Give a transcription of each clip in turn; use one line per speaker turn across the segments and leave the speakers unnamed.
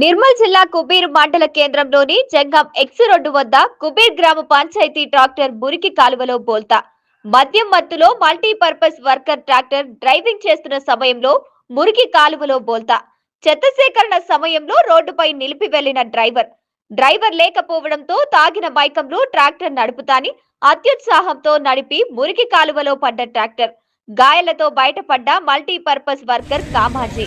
నిర్మల్ జిల్లా కుబీర్ మండల కేంద్రంలోని జంగం ఎక్స్ రోడ్డు వద్ద కుబీర్ గ్రామ పంచాయతీ ట్రాక్టర్ మురికి కాలువలో బోల్తా. మద్యం మత్తులో మల్టీపర్పస్ వర్కర్ ట్రాక్టర్ డ్రైవింగ్ చేస్తున్న సమయంలో మురికి కాలువలో బోల్తా. చెత్త సేకరణ సమయంలో రోడ్డుపై నిలిపి వెళ్ళిన డ్రైవర్. డ్రైవర్ లేకపోవడంతో తాగిన మైకంలో ట్రాక్టర్ నడుపుతాని అత్యుత్సాహంతో నడిపి మురికి కాలువలో పడ్డ ట్రాక్టర్. గాయాలతో బయటపడ్డ మల్టీపర్పస్ వర్కర్ కామాజీ.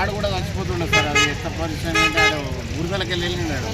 ఆడు కూడా చచ్చిపోతుండే సార్. అది ఎంత పరిశ్రమ ఆడు బురదలకి వెళ్ళి వెళ్ళినాడు